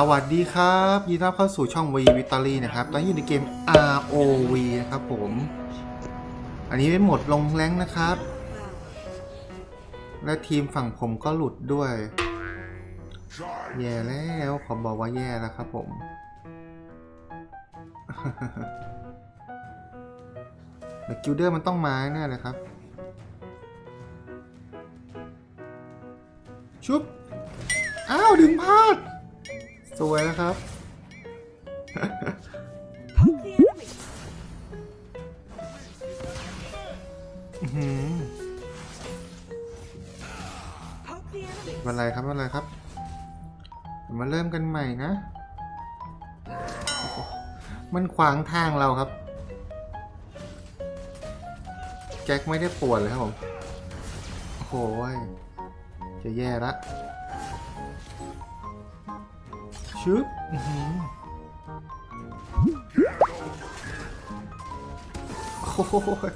สวัสดีครับยินดีต้อนรับเข้าสู่ช่อง V Victory นะครับ ตอนนี้อยู่ในเกม ROV นะครับผม อันนี้เป็นหมดลงแรงนะครับ และทีมฝั่งผมก็หลุดด้วย แย่แล้วขอบอกว่าแย่แล้วครับผม เดกิลเดอร์มันต้องมาแน่เลยครับ ชุบ อ้าว ดึงพลาด สวยแล้วครับ Poke the enemy. อื้อหือ Poke the enemy. ไม่เป็นไรครับไม่เป็นไรครับ มาเริ่มกันใหม่นะ มันขวางทางเราครับ แจ็คไม่ได้ปวดเลยครับผม โอ้โหยจะแย่ละ ชึบอื้อหือโอ้โหย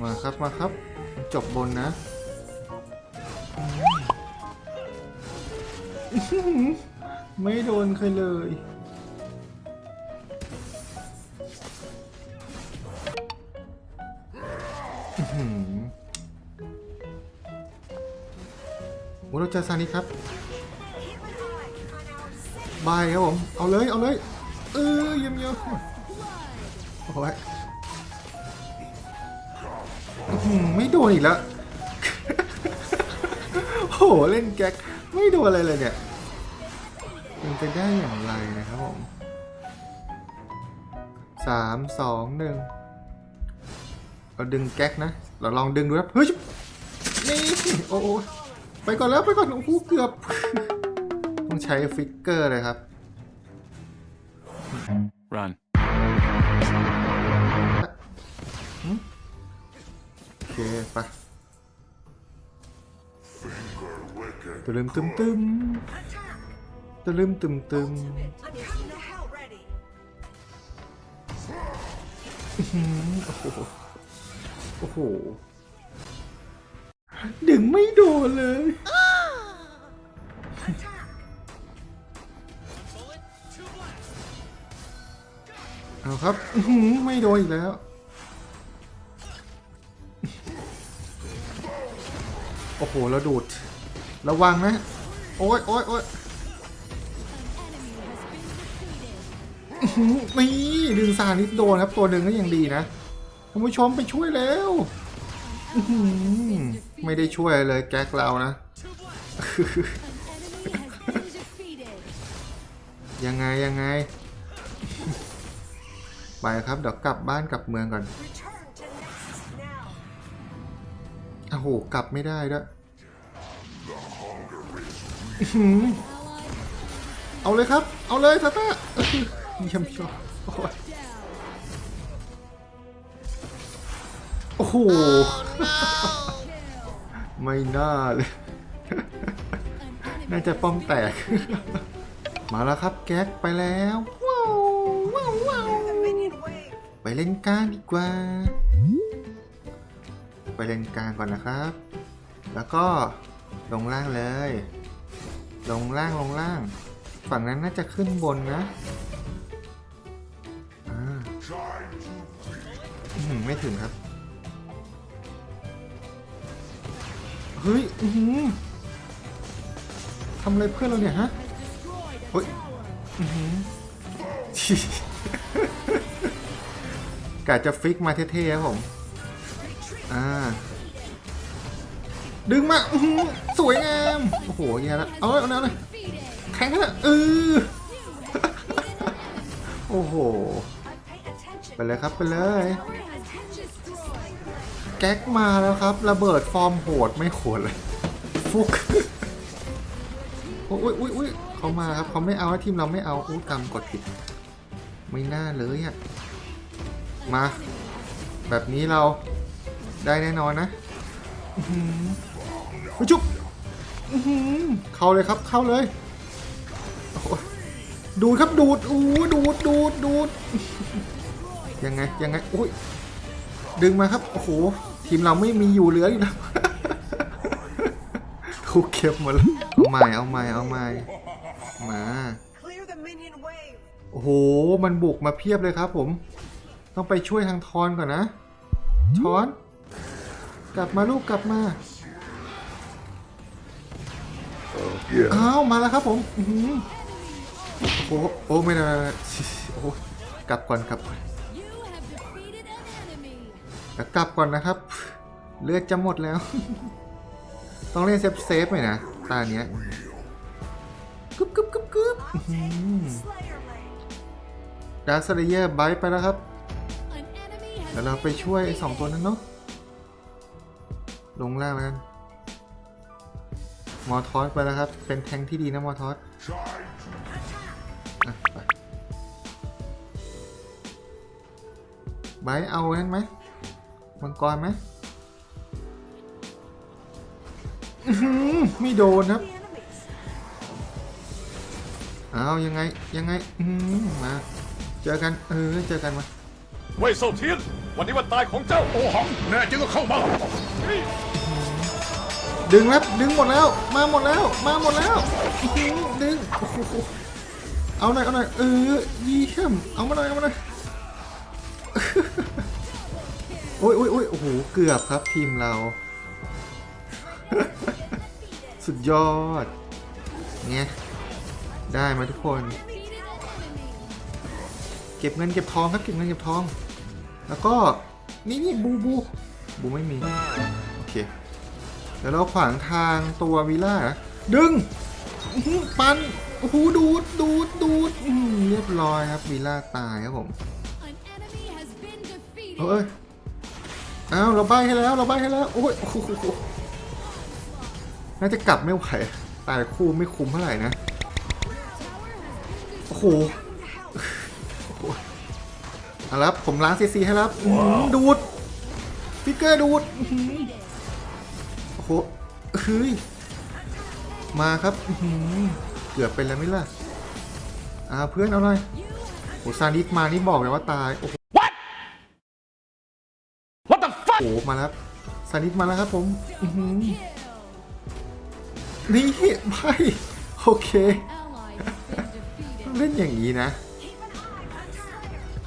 มาครับมาครับ จบบนนะอื้อหือไม่โดนใครเลย เราเจอซานิครับบายครับผม เอาเลย เอาเลย เออเยี่ยมเยี่ยมโอ้ยไม่โดนอีกแล้วโห เล่นแก๊ก ไม่โดนอะไรเลยเนี่ย มันไปได้อย่างไรนะครับผมสามสองหนึ่งเราดึงแก๊กนะ เราลองดึงดูนะเฮ้ย นี่ โอ้ ไปก่อนแล้วไปก่อนโอ้โหเกือบ ต้องใช้ฟิกเกอร์เลยครับ Run. โอเคไปตะลึมตึมตึมตะลึมตึมตึม I'm coming to hell ready. โอ้โหโอ้โห ดึงไม่โดนเลย เอาครับหือไม่โดนอีกแล้ว โอ้โหแล้วดูด ระวังนะ โอ้ยโอ้ยโอ้ยหือนี่ดึงซานิดโดนครับ ตัวหนึ่งก็ยังดีนะท่านผู้ชมไปช่วยแล้ว ไม่ได้ช่วยอะไรเลยแก๊กเรานะ ยังไงยังไง ไปครับ เดี๋ยวกลับบ้านกลับเมืองก่อน Return to Nexus now. โอ้โห กลับไม่ได้ด้วยอื้อหือเอาเลยครับ เอาเลยตาต้าเอ้ยเยี่ยมชอบโอ้ยโอ้โห ไม่น่าเลย น่าจะป้อมแตก มาแล้วครับแก๊กไปแล้วว้าวว้าวว้าวไปเล่นกลางดีกว่า ไปเล่นกลางก่อนนะครับ แล้วก็ลงล่างเลย ลงล่างลงล่าง ฝั่งนั้นน่าจะขึ้นบนนะอ่าไม่ถึงครับ เฮ้ย อื้อหือทำอะไรเพื่อนเราเนี่ยฮะ เฮ้ย อื้อหือกะจะฟิกมาเท่ๆครับผม อ่า ดึงมา อือหือสวยงาม โอ้โหแย่แล้วเอาเลยเอาเลยเอาเลยแข่งกันเถอะเออโอ้โห ไปเลยครับ ไปเลย แก๊กมาแล้วครับ ระเบิดฟอร์มโหดไม่โหดเลย ฟุกโอ้ยอุ้ยอุ้ยเขามาครับเขาไม่เอาทีมเราไม่เอาอู้กรรมกดผิด ไม่น่าเลยอะ มา แบบนี้เราได้แน่นอนนะอื้อหือเฮ้ยจุ๊บเข้าเลยครับเข้าเลยโอ้ยดูดครับดูดอู้ดูดดูดดูดยังไงยังไงอุ้ยดึงมาครับ โอ้โห ทีมเราไม่มีอยู่เหลืออยู่แล้วถูกเก็บหมดแล้วเอาใหม่เอาใหม่เอาใหม่มา Clear the minion wave. โอ้โห มันบุกมาเพียบเลยครับผม ต้องไปช่วยทางทอนก่อนนะ ช้อน กลับมาลูกกลับมาอ้าวมาแล้วครับผมอื้อหือโอ้โหโอ้ไม่ได้ไม่ได้โอ้โหกลับก่อนกลับก่อน แล้วกลับก่อนนะครับ เลือดจะหมดแล้ว ต้องเล่นเซฟเซฟๆหน่อยนะ ตาเนี้ยกึบกึบกึบกึบ Slayer lane. ดาร์คเลเยอร์ไบไปแล้วครับ An enemy has เดี๋ยวเราไปช่วยไอ้สองตัวนั้นเนาะลงล่างแล้วกันมอทอสไปแล้วครับ เป็นแทงค์ที่ดีนะมอทอสอะไปไบร์ทเอานั่นไหม มังกรไหมอื้อหือไม่โดนครับ The enemies. เอายังไงยังไงอื้อหือมาเจอกันเออเจอกันมาเว่ยเซาเทียนวันนี้วันตายของเจ้าโอหังแน่จริงก็เข้ามาดึงแล้วดึงหมดแล้ว มาหมดแล้ว มาหมดแล้วอื้อหือดึงโอ้โหเอาหน่อยเอาหน่อยเออเยี่ยมเอามาหน่อยเอามาหน่อย โอ้ยโอ้ยโอ้ยโอ้โห เกือบครับทีมเรา สุดยอด เนี่ย ได้มาทุกคน defeated an enemy. เก็บเงินเก็บทองครับ เก็บเงินเก็บทอง แล้วก็ นี่นี่บูบู บูไม่มี โอเค เดี๋ยวเราขวางทางตัววิล่านะดึงอื้อหือปันโอ้โหดูด ดูด ดูดอื้อหือเรียบร้อยครับวิล่าตายครับผม An enemy has been defeated. เอ้ย อ้าวเราใบให้แล้วเราใบให้แล้วโอ้ยน่าจะกลับไม่ไหวตายคู่ไม่คุ้มเท่าไหร่นะโอ้โหเอาลับผมล้างซีซีให้แล้วครับดูดฟิกเกอร์ดูดโอ้โหเฮ้ยมาครับเกือบเป็นแล้วไหมล่ะอ่าเพื่อนเอาหน่อยโอ้ซานิสมานี่บอกเลยว่าตายโอ้โห What the fuck โอ้โห มาแล้วครับซานิสมาแล้วครับผมอื้อหือ kill. นี่ไม่โอเค Ally has been defeated. เล่นอย่างนี้นะ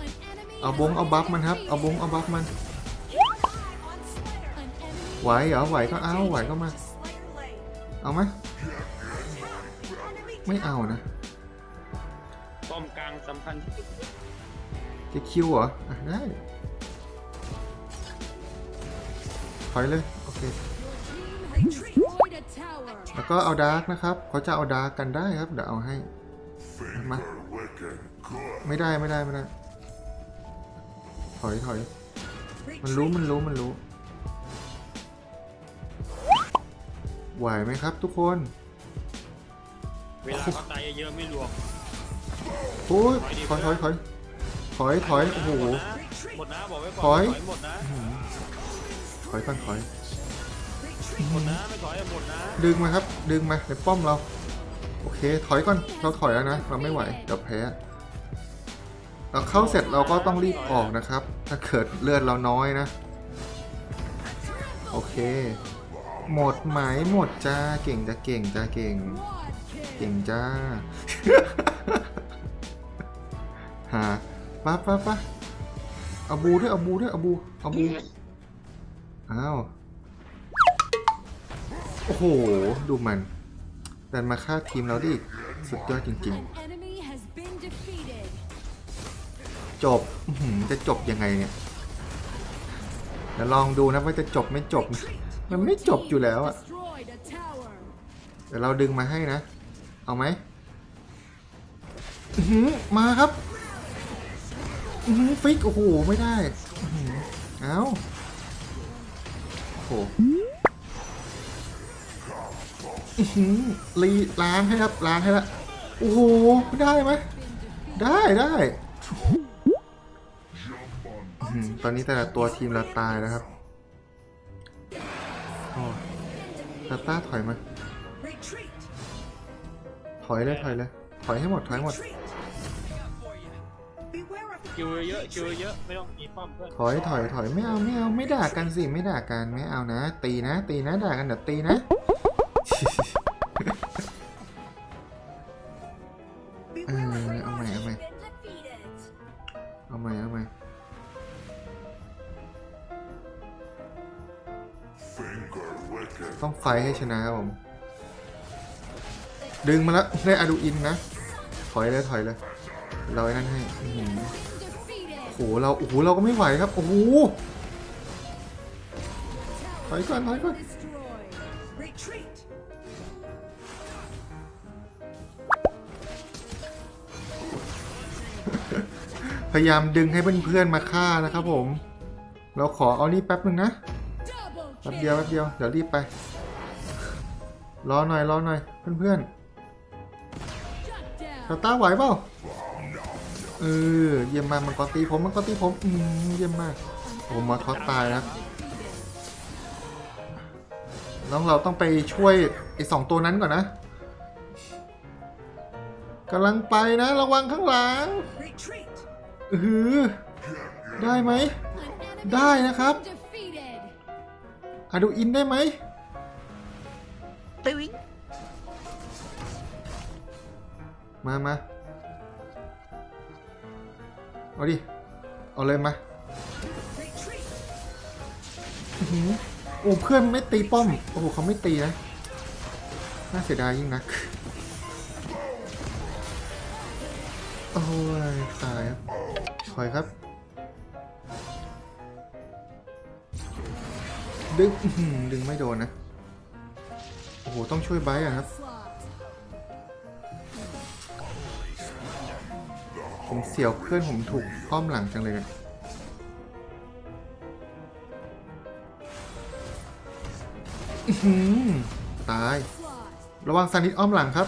An enemy เอา has บงเอา been บัฟมันครับ defeated. เอาบงเอาบัฟมัน On Slayer. An enemy ไหวเหรอไหวก็เอาไหวก็มา Slayer lane. เอาไหม Enemy ไม่เอานะป้อมกลางสำคัญที่สุดจะคิวเหรอ อะได้ ถอยเลย โอเค has destroyed a tower. แล้วก็เอาดาร์กนะครับเขาจะเอาดาร์กกันได้ครับ เดี๋ยวเอาให้ มา ไม่ได้ไม่ได้ไม่ได้ ถอยถอย มันรู้มันรู้มันรู้ ไหวไหมครับทุกคน เวลาเขาตายเยอะๆไม่รวมโอ้ยถอยถอยถอยถอยถอยโอ้โห หมดนะบอกไว้ก่อนถอย หมดนะถ อยก่อนถอย หมดนะไม่ถอยหมดนะดึงมาครับ ดึงมาในป้อมเรา โอเค ถอยก่อน เราถอยแล้วนะ เราไม่ไหว เดี๋ยวแพ้ เราเข้าเสร็จเราก็ต้องรีบออกนะครับ ถ้าเกิดเลือดเราน้อยนะ โอเค หมดไหมหมดจ้า เก่งจะเก่งจ้าเก่ง Quad kill. เก่งจ้า หาปะปะปะเอาบูด้วยเอาบูด้วยเอาบูเอาบู อ้าว โอ้โห ดูมันแต่มาฆ่าทีมเราดิ สุดยอดจริง An enemy has been defeated. ๆจบอื้อหือจะจบยังไงเนี่ยเดี๋ยวลองดูนะว่าจะจบไม่จบนะมันไม่จบอยู่แล้วอะ Destroyed a tower. เดี๋ยวเราดึงมาให้นะ เอาไหมอื้อหือมาครับอื้อหือฟิก โอ้โห ไม่ได้อื้อหือเอาโอ้ โหอื้อหือรีล้างให้ครับ ล้างให้ละ โอ้โห ได้ไหม ได้ได้อื้อหือตอนนี้แต่ละตัวทีมเราตายแล้วครับโอ้ตาต้าถอยมา Retreat. ถอยเลยถอยเลย ถอยให้หมด ถอยให้หมด Retreat. Beware of คิวเยอะคิวเยอะไม่ต้องมีป้อมเพื่อนถอยถอยถอยไม่เอาไม่เอาไม่ด่ากันสิไม่ด่ากันไม่เอานะ ตีนะ ตีนะด่ากันเดี๋ยวตีนะ Beware of Uh, Great oh my, Army oh my. has been defeated. เอาใหม่เอาใหม่ต้องไฟให้ชนะครับผม ดึงมาแล้วได้อะดูอินนะ ถอยเลยถอยเลยเราไอ้นั่นให้ โอ้โหเราโอ้โหเราก็ไม่ไหวครับโอ้โหถอยก่อนถอยก่อนพยายามดึงให้เพื่อนๆมาฆ่านะครับผม เราขอเอานี่แป๊บหนึ่งนะแป๊บเดียวแป๊บเดียวเดี๋ยวรีบไปรอหน่อยรอหน่อยเพื่อนๆตาต้าไหวเปล่า เออเยี่ยมมากมันก็ตีผมมันก็ตีผมอืมเยี่ยมมากผมมาทอสตายนะครับน้องเราต้องไปช่วยไอ้สองตัวนั้นก่อนนะกำลังไปนะ ระวังข้างหลัง Retreat. เออได้ไหม An enemy ได้นะครับ defeated. อะดูอินได้ไหมมามา เอาดิ เอาเลยมา Retreat. อื้อหือโอ้เพื่อนไม่ตีป้อม โอ้โหเขาไม่ตีนะ น่าเสียดายยิ่งนัก โอ้ยตายครับถอยครับ ดึงดึงไม่โดนนะ โอ้โห ต้องช่วยไบร์ทอะครับ ผมเสียวเพื่อนผมถูกอ้อมหลังจังเลยอะอื้อหือตาย ระวังซานิดอ้อมหลังครับ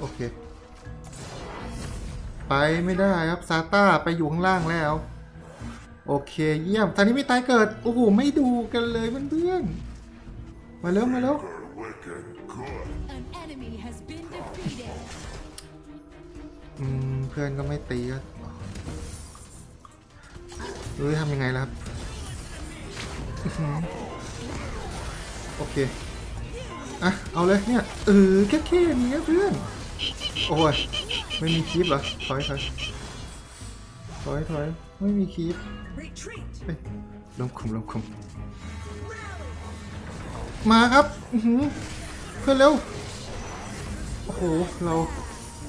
โอเค ไปไม่ได้ครับ ซาต้าไปอยู่ข้างล่างแล้ว โอเคเยี่ยมซานิดไม่ตายเกิด โอ้โห ไม่ดูกันเลยเพื่อนๆมาเร็วมาเร็ว An enemy has been defeated. อืมเพื่อนก็ไม่ตีก็เฮ้ยทำยังไงล่ะครับอื้อหือโอเค อะ เอาเลยเนี่ย เออแค่แค่นี้นะเพื่อน โอ้ย ไม่มีคลิปเหรอถอยถอย ถอยถอยไม่มีคลิป Retreat. เอ้ยลงคุมลงคุมมาครับอื้อหือเพื่อนเร็ว โอ้โห เรา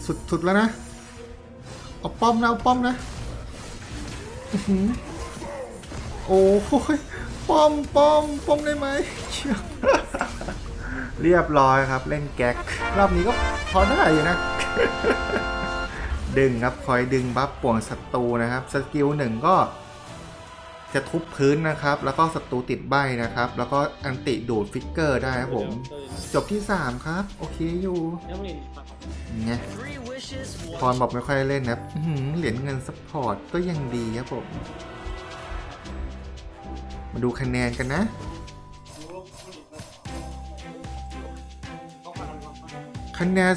สุดสุดแล้วนะ เอาป้อมนะเอาป้อมนะอื้อหือโอ้โหป้อมป้อมป้อมได้ไหมเชี่ยเรียบร้อยครับเล่นแก๊ก รอบนี้ก็พอได้อยู่นะ ดึงครับคอยดึงบัฟป่วงศัตรูนะครับสกิลหนึ่งก็จะทุบพื้นนะครับ แล้วก็ศัตรูติดใบนะครับ แล้วก็อันติดูดฟิกเกอร์ได้ครับผม จบที่ 3 ครับ โอเคอยู่ไงพรบอกไม่ค่อยเล่นนะเหรียญเงินซัพพอร์ตก็ยังดีครับผม มาดูคะแนนกันนะ คะแนน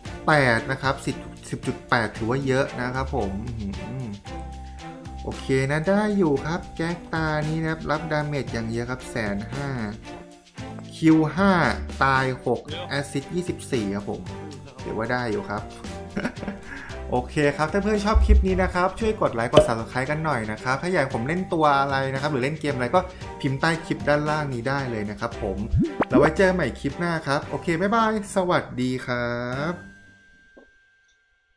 10.8 นะครับ10 10.8 ถือว่าเยอะนะครับผม โอเคนะ ได้อยู่ครับแจ็คตานี้นะครับ รับดาเมจอย่างเยอะครับแสนห้าคิว5ตาย6แอซิด24 ครับผมถือว่าได้อยู่ครับ โอเคครับ ถ้าเพื่อนชอบคลิปนี้นะครับ ช่วยกดไลค์กด subscribe กันหน่อยนะครับ ถ้าอยากผมเล่นตัวอะไรนะครับ หรือเล่นเกมอะไรก็พิมพ์ใต้คลิปด้านล่างนี้ได้เลยนะครับผม แล้วไว้เจอกันใหม่คลิปหน้าครับ โอเค บ๊ายบาย สวัสดีครับ